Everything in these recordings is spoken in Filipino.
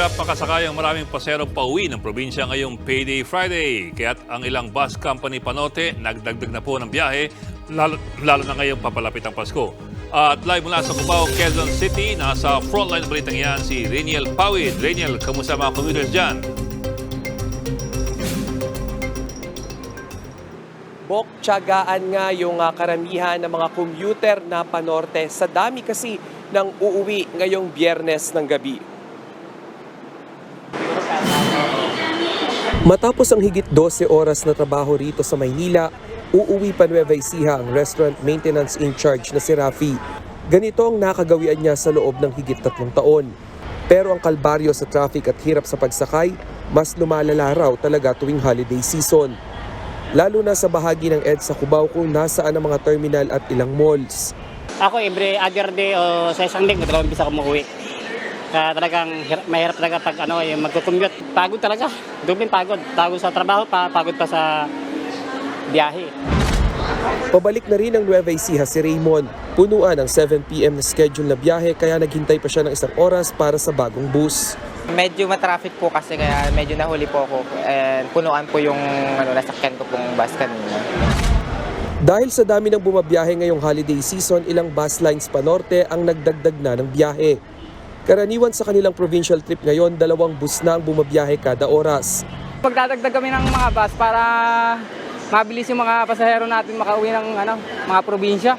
Hirap makasakay ang maraming pasero pauwi ng probinsya ngayong Payday Friday. Kaya't ang ilang bus company panote nagdagdag na po ng biyahe, lalo, lalo na ngayong papalapit ang Pasko. At live mula sa Cubao, Quezon City, nasa frontline balitang yan si Reniel Pawid. Reniel, kamusta mga commuters dyan? Bok, tiyagaan nga yung ah, karamihan ng mga commuter na panorte sa dami kasi ng uuwi ngayong biyernes ng gabi. Matapos ang higit 12 oras na trabaho rito sa Maynila, uuwi pa Nueva Ecija ang restaurant maintenance in charge na si Rafi. Ganito ang nakagawian niya sa loob ng higit tatlong taon. Pero ang kalbaryo sa traffic at hirap sa pagsakay, mas lumalala raw talaga tuwing holiday season. Lalo na sa bahagi ng EDSA Cubao kung nasaan ang mga terminal at ilang malls. Ako every other day o sa isang linggo, dalawang bisa ako umuwi. Kaya talagang hirap, mahirap talaga pag ano, yung magko-commute. Pagod talaga. Dubling pagod. Pagod sa trabaho, pa, pagod pa sa biyahe. Pabalik na rin ng Nueva Ecija si Raymond. Punuan ang 7pm na schedule na biyahe kaya naghintay pa siya ng isang oras para sa bagong bus. Medyo matraffic po kasi kaya medyo nahuli po ako and punuan po yung ano, nasakyan ko pong bus kanina. Dahil sa dami ng bumabiyahe ngayong holiday season, ilang bus lines pa norte ang nagdagdag na ng biyahe. Karaniwan sa kanilang provincial trip ngayon, dalawang bus na ang bumabiyahe kada oras. Magdadagdag kami ng mga bus para mabilis yung mga pasahero natin makauwi ng ano, mga probinsya.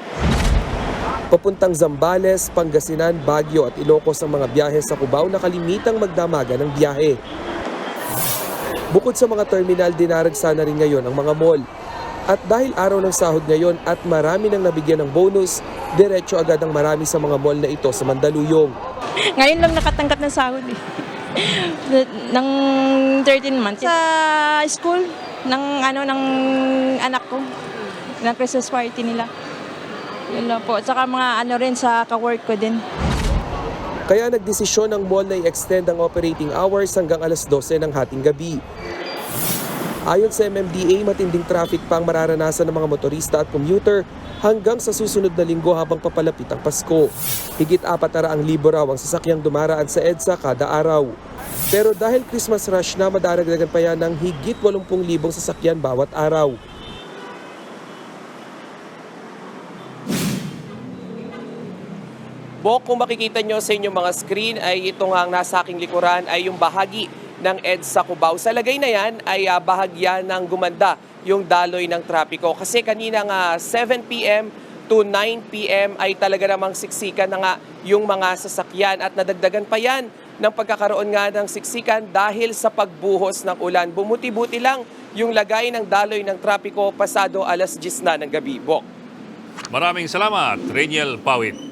Papuntang Zambales, Pangasinan, Baguio at Ilocos ang mga biyahe sa Cubao na kalimitang magdamaga ng biyahe. Bukod sa mga terminal, dinaragsa na rin ngayon ang mga mall. At dahil araw ng sahod ngayon at marami nang nabigyan ng bonus, diretso agad ang marami sa mga mall na ito sa Mandaluyong. Ngayon lang nakatanggap ng sahod eh. ng 13 months. Sa school ng ano ng anak ko. Ng Christmas party nila. Yun lang po. At saka mga ano rin sa ka-work ko din. Kaya nagdesisyon ng mall na i-extend ang operating hours hanggang alas 12 ng hating gabi. Ayon sa MMDA, matinding traffic pa ang mararanasan ng mga motorista at commuter hanggang sa susunod na linggo habang papalapit ang Pasko. Higit apat na raang libo raw ang sasakyang dumaraan sa EDSA kada araw. Pero dahil Christmas rush na madaragdagan pa yan ng higit 80,000 sasakyan bawat araw. Bok, kung makikita nyo sa inyong mga screen ay ito nga ang nasa aking likuran ay yung bahagi ng EDSA Cubao. Sa lagay na yan ay ah, bahagya ng gumanda yung daloy ng trapiko. Kasi kanina nga 7pm to 9pm ay talaga namang siksikan na nga yung mga sasakyan at nadagdagan pa yan ng pagkakaroon nga ng siksikan dahil sa pagbuhos ng ulan. Bumuti-buti lang yung lagay ng daloy ng trapiko pasado alas 10 na ng gabi. Bok. Maraming salamat, Reniel Pawid.